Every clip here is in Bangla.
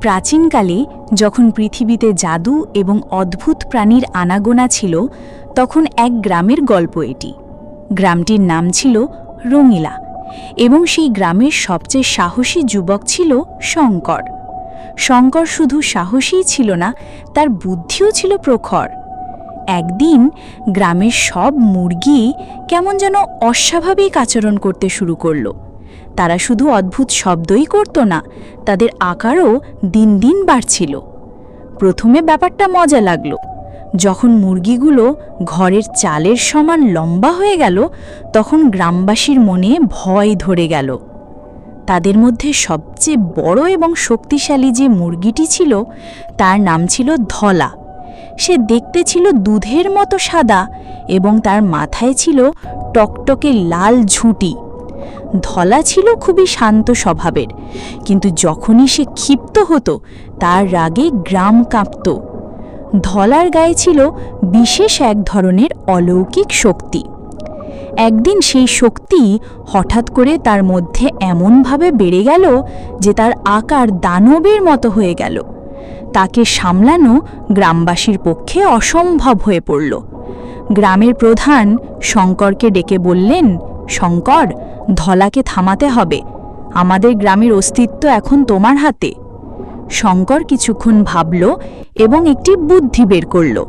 প্রাচীনকালে যখন পৃথিবীতে জাদু এবং অদ্ভুত প্রাণীর আনাগোনা ছিল, তখন এক গ্রামের গল্প এটি। গ্রামটির নাম ছিল রঙিলা এবং সেই গ্রামের সবচেয়ে সাহসী যুবক ছিল শঙ্কর। শঙ্কর শুধু সাহসীই ছিল না, তার বুদ্ধিও ছিল প্রখর। একদিন গ্রামের সব মুরগি কেমন যেন অস্বাভাবিক আচরণ করতে শুরু করল। তারা শুধু অদ্ভুত শব্দই করত না, তাদের আকারও দিন দিন বাড়ছিল। প্রথমে ব্যাপারটা মজা লাগল। যখন মুরগিগুলো ঘরের চালের সমান লম্বা হয়ে গেল, তখন গ্রামবাসীর মনে ভয় ধরে গেল। তাদের মধ্যে সবচেয়ে বড় এবং শক্তিশালী যে মুরগিটি ছিল, তার নাম ছিল ধলা। সে দেখতে ছিল দুধের মতো সাদা এবং তার মাথায় ছিল টকটকে লাল ঝুঁটি। ধলা ছিল খুবই শান্ত স্বভাবের, কিন্তু যখনই সে ক্ষিপ্ত হতো, তার রাগে গ্রাম কাঁপত। ধলার গায়ে ছিল বিশেষ এক ধরনের অলৌকিক শক্তি। একদিন সেই শক্তি হঠাৎ করে তার মধ্যে এমনভাবে বেড়ে গেল যে তার আকার দানবের মতো হয়ে গেল। তাকে সামলানো গ্রামবাসীর পক্ষে অসম্ভব হয়ে পড়ল। গ্রামের প্রধান শঙ্করকে ডেকে বললেন শঙ্কর, ধলাকে থামাতে হবে। আমাদের গ্রামের অস্তিত্ব এখন তোমার হাতে। শঙ্কর কিছুক্ষণ ভাবল এবং একটি বুদ্ধি বের করল।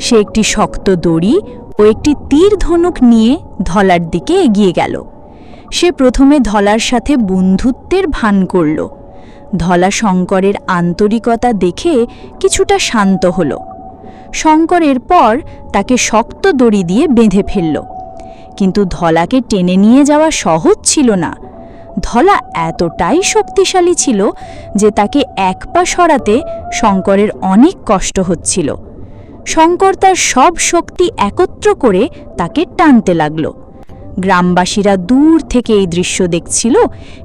সে একটি শক্ত দড়ি ও একটি তীর ধনুক নিয়ে ধলার দিকে এগিয়ে গেল। সে প্রথমে ধলার সাথে বন্ধুত্বের ভান করল। ধলা শঙ্করের আন্তরিকতা দেখে কিছুটা শান্ত হল। শঙ্কর এরপর তাকে শক্ত দড়ি দিয়ে বেঁধে ফেলল। কিন্তু ধলাকে টেনে নিয়ে যাওয়া সহজ ছিল না। ধলা এতটাই শক্তিশালী ছিল যে তাকে এক পা সরাতে শঙ্করের অনেক কষ্ট হচ্ছিল। শঙ্কর তার সব শক্তি একত্র করে তাকে টানতে লাগল। গ্রামবাসীরা দূর থেকে এই দৃশ্য দেখছিল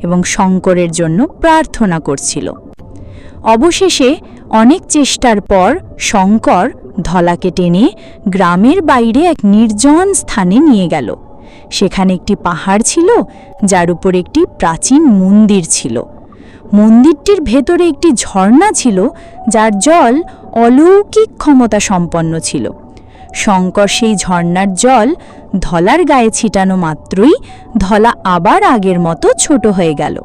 এবং শঙ্করের জন্য প্রার্থনা করছিল। অবশেষে অনেক চেষ্টার পর শঙ্কর ধলাকে টেনে গ্রামের বাইরে এক নির্জন স্থানে নিয়ে গেল। সেখানে একটি পাহাড় ছিল, যার উপর একটি প্রাচীন মন্দির ছিল। মন্দিরটির ভেতরে একটি ঝর্ণা ছিল, যার জল অলৌকিক ক্ষমতা সম্পন্ন ছিল। শঙ্কর সেই ঝর্ণার জল ধলার গায়ে ছিটানো মাত্রই ধলা আবার আগের মতো ছোট হয়ে গেল।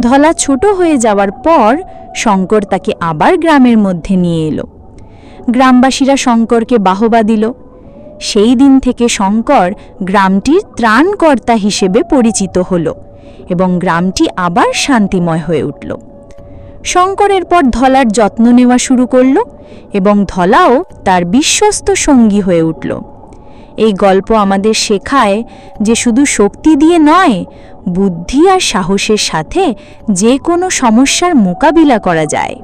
ধলা ছোট হয়ে যাওয়ার পর শঙ্কর তাকে আবার গ্রামের মধ্যে নিয়ে এলো। গ্রামবাসীরা শঙ্করকে বাহবা দিল। সেই দিন থেকে শঙ্কর গ্রামটির ত্রাণকর্তা হিসেবে পরিচিত হল এবং গ্রামটি আবার শান্তিময় হয়ে উঠল। শঙ্করের পর ধলার যত্ন নেওয়া শুরু করল এবং ধলাও তার বিশ্বস্ত সঙ্গী হয়ে উঠল। এই গল্প আমাদের শেখায় যে শুধু শক্তি দিয়ে নয়, বুদ্ধি আর সাহসের সাথে যে কোনো সমস্যার মোকাবিলা করা যায়।